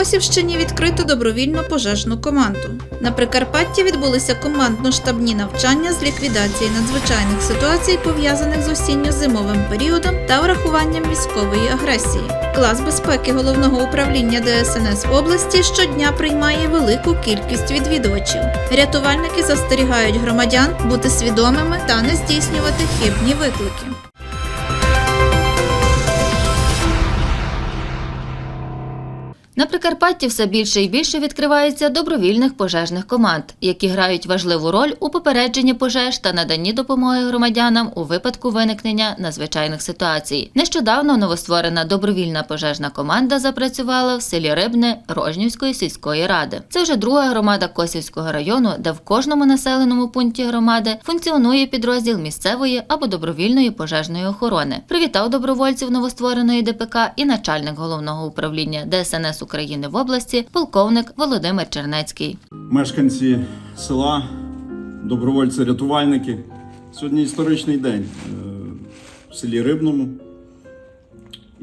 Косівщині відкрито добровільну пожежну команду. На Прикарпатті відбулися командно-штабні навчання з ліквідації надзвичайних ситуацій, пов'язаних з осінньо-зимовим періодом та врахуванням військової агресії. Клас безпеки головного управління ДСНС області щодня приймає велику кількість відвідувачів. Рятувальники застерігають громадян бути свідомими та не здійснювати хибні виклики. На Прикарпатті все більше і більше відкривається добровільних пожежних команд, які грають важливу роль у попередженні пожеж та наданні допомоги громадянам у випадку виникнення надзвичайних ситуацій. Нещодавно новостворена добровільна пожежна команда запрацювала в селі Рибне Рожнівської сільської ради. Це вже друга громада Косівського району, де в кожному населеному пункті громади функціонує підрозділ місцевої або добровільної пожежної охорони. Привітав добровольців новоствореної ДПК і начальник головного управління ДСНС України в області, полковник Володимир Чернецький. мешканці села, добровольці-рятувальники. Сьогодні історичний день е, в селі Рибному.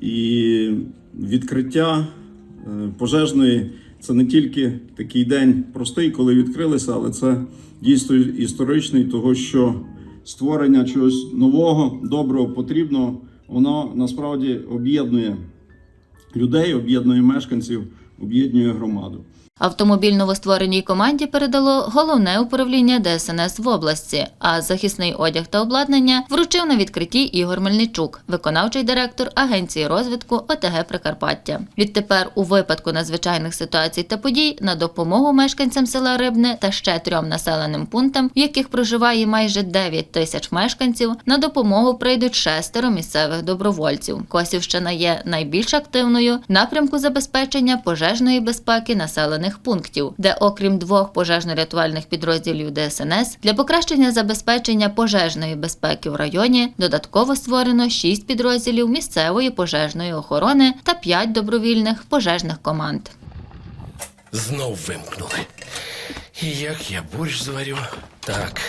І відкриття е, пожежної це не тільки такий день простий, коли відкрилися, але це дійсно історичний, того що створення чогось нового, доброго, потрібного, воно насправді об'єднує людей, об'єднує мешканців, об'єднує громаду. Автомобіль новоствореній команді передало головне управління ДСНС в області, а захисний одяг та обладнання вручив на відкритті Ігор Мельничук, виконавчий директор Агенції розвитку ОТГ Прикарпаття. Відтепер, у випадку надзвичайних ситуацій та подій, на допомогу мешканцям села Рибне та ще трьом населеним пунктам, в яких проживає майже 9 тисяч мешканців, на допомогу прийдуть шестеро місцевих добровольців. Косівщина є найбільш активною в напрямку забезпечення пожежної безпеки населених пунктів, де, окрім двох пожежно-рятувальних підрозділів ДСНС, для покращення забезпечення пожежної безпеки в районі додатково створено шість підрозділів місцевої пожежної охорони та п'ять добровільних пожежних команд. Знов вимкнули. І як я борщ зварю? Так,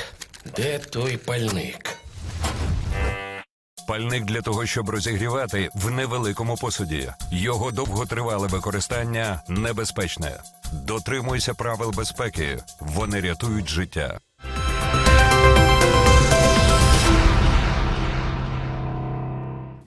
де той пальник? Пальник для того, щоб розігрівати в невеликому посуді. Його довготривале використання небезпечне. Дотримуйся правил безпеки. Вони рятують життя.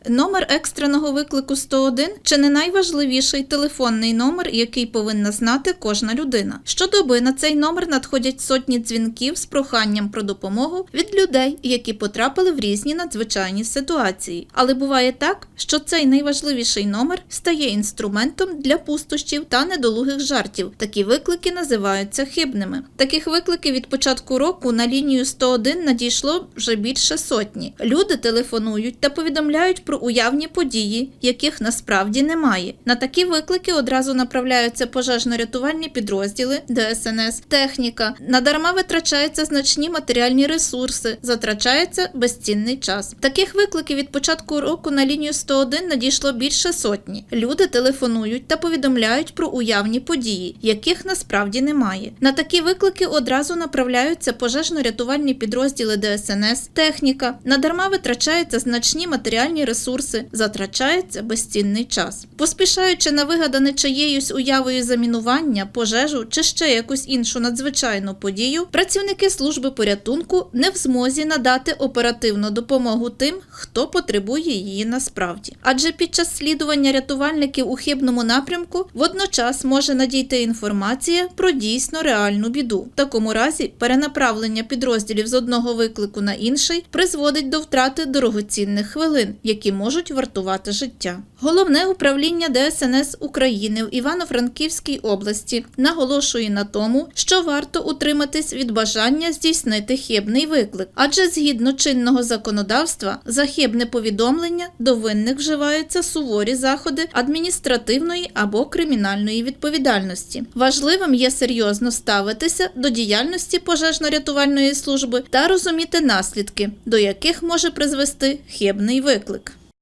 Номер екстреного виклику 101 – чи не найважливіший телефонний номер, який повинна знати кожна людина. Щодоби на цей номер надходять сотні дзвінків з проханням про допомогу від людей, які потрапили в різні надзвичайні ситуації. Але буває так, що цей найважливіший номер стає інструментом для пустощів та недолугих жартів. Такі виклики називаються хибними. Таких викликів від початку року на лінію 101 надійшло вже більше сотні. Люди телефонують та повідомляють про уявні події, яких насправді немає. На такі виклики одразу направляються пожежно-рятувальні підрозділи, ДСНС, техніка. Надарма витрачаються значні матеріальні ресурси, затрачається безцінний час. Таких викликів від початку року на лінію 101 надійшло більше сотні. Люди телефонують та повідомляють про уявні події, яких насправді немає. На такі виклики одразу направляються пожежно-рятувальні підрозділи ДСНС, техніка. Надарма витрачаються значні матеріальні ресурси, затрачається безцінний час. Поспішаючи на вигадане чиєюсь уявою замінування, пожежу чи ще якусь іншу надзвичайну подію, працівники служби порятунку не в змозі надати оперативну допомогу тим, хто потребує її насправді. Адже під час слідування рятувальників у хибному напрямку водночас може надійти інформація про дійсно реальну біду. В такому разі перенаправлення підрозділів з одного виклику на інший призводить до втрати дорогоцінних хвилин, які можуть вартувати життя. Головне управління ДСНС України в Івано-Франківській області наголошує на тому, що варто утриматись від бажання здійснити хибний виклик, адже згідно чинного законодавства за хибне повідомлення до винних вживаються суворі заходи адміністративної або кримінальної відповідальності. Важливим є серйозно ставитися до діяльності пожежно-рятувальної служби та розуміти наслідки, до яких може призвести хибний виклик.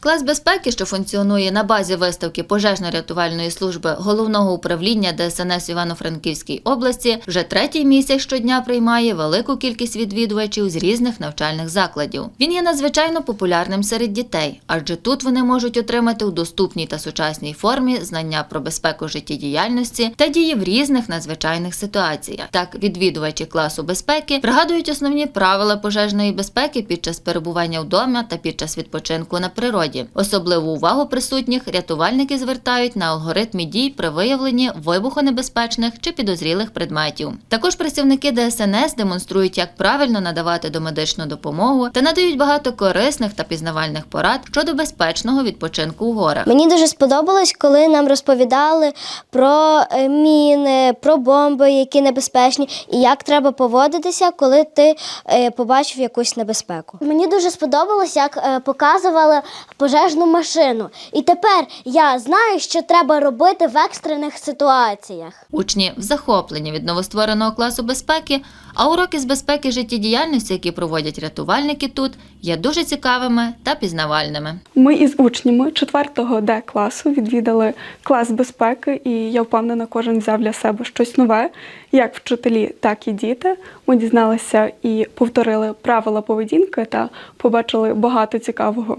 Клас безпеки, що функціонує на базі виставки пожежно-рятувальної служби головного управління ДСНС Івано-Франківській області, вже третій місяць щодня приймає велику кількість відвідувачів з різних навчальних закладів. Він є надзвичайно популярним серед дітей, адже тут вони можуть отримати у доступній та сучасній формі знання про безпеку життєдіяльності та дії в різних надзвичайних ситуаціях. Так, відвідувачі класу безпеки пригадують основні правила пожежної безпеки під час перебування вдома та під час відпочинку на природі. Особливу увагу присутніх рятувальники звертають на алгоритмі дій при виявленні вибухонебезпечних чи підозрілих предметів. Також працівники ДСНС демонструють, як правильно надавати домедичну допомогу та надають багато корисних та пізнавальних порад щодо безпечного відпочинку у горах. Мені дуже сподобалось, коли нам розповідали про е, міни, про бомби, які небезпечні, і як треба поводитися, коли ти е, побачив якусь небезпеку. Мені дуже сподобалось, як е, показували пожежну машину. І тепер я знаю, що треба робити в екстрених ситуаціях. Учні в захопленні від новоствореного класу безпеки, а уроки з безпеки життєдіяльності, які проводять рятувальники тут, є дуже цікавими та пізнавальними. Ми із учнями 4 Д класу відвідали клас безпеки, і я впевнена, кожен взяв для себе щось нове, як вчителі, так і діти. Ми дізналися і повторили правила поведінки та побачили багато цікавого.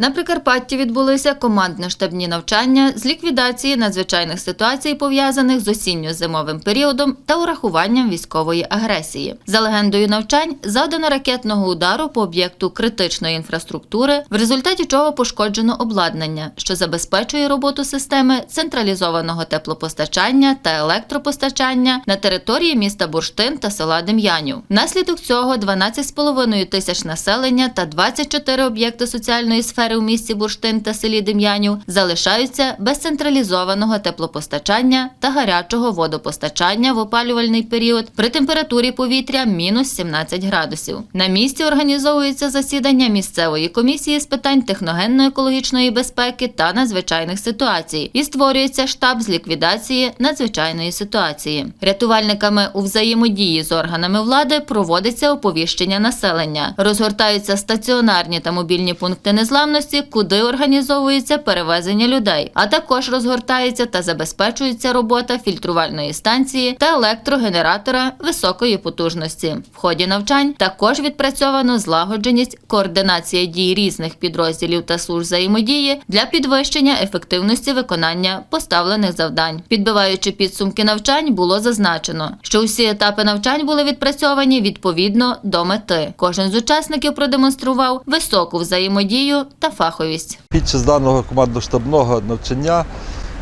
На Прикарпатті відбулися командно-штабні навчання з ліквідації надзвичайних ситуацій, пов'язаних з осінньо-зимовим періодом та урахуванням військової агресії. За легендою навчань завдано ракетного удару по об'єкту критичної інфраструктури, в результаті чого пошкоджено обладнання, що забезпечує роботу системи централізованого теплопостачання та електропостачання на території міста Бурштин та села Дем'янів. Внаслідок цього 12,5 тисяч населення та 24 об'єкти соціальної сфери у місті Бурштин та селі Дем'янів залишаються без централізованого теплопостачання та гарячого водопостачання в опалювальний період при температурі повітря мінус 17 градусів. На місці організовується засідання місцевої комісії з питань техногенно-екологічної безпеки та надзвичайних ситуацій і створюється штаб з ліквідації надзвичайної ситуації. Рятувальниками у взаємодії з органами влади проводиться оповіщення населення, розгортаються стаціонарні та мобільні пункти незламності, куди організовується перевезення людей, а також розгортається та забезпечується робота фільтрувальної станції та електрогенератора високої потужності. В ході навчань також відпрацьовано злагодженість, координація дій різних підрозділів та служб взаємодії для підвищення ефективності виконання поставлених завдань. Підбиваючи підсумки навчань, було зазначено, що усі етапи навчань були відпрацьовані відповідно до мети. Кожен з учасників продемонстрував високу взаємодію та фаховість. Під час даного командно-штабного навчання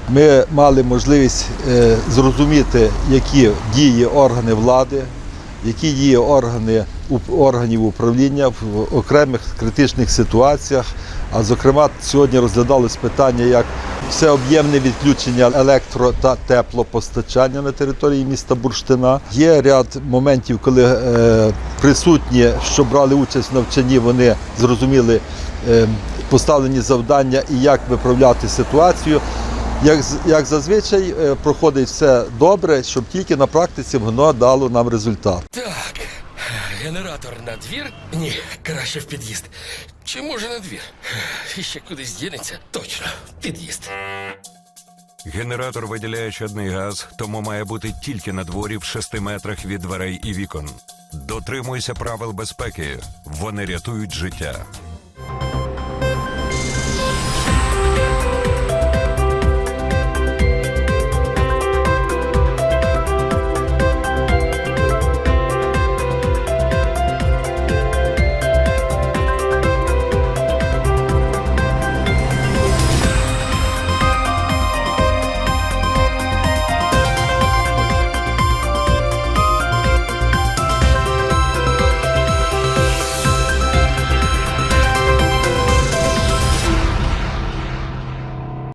ми мали можливість е, зрозуміти, які дії органи влади, які дії органи органів управління в окремих критичних ситуаціях. А зокрема, сьогодні розглядалось питання як всеоб'ємне відключення електро та теплопостачання на території міста Бурштина. Є ряд моментів, коли е, присутні, що брали участь в навчанні, вони зрозуміли е, поставлені завдання і як виправляти ситуацію. Як, з- як зазвичай е, проходить все добре, щоб тільки на практиці воно дало нам результат. Так, генератор на двір? Ні, краще в під'їзд. Чи може на двір? І ще кудись дінеться? Точно, в під'їзд. Генератор виділяє чадний газ, тому має бути тільки на дворі в 6 метрах від дверей і вікон. Дотримуйся правил безпеки, вони рятують життя.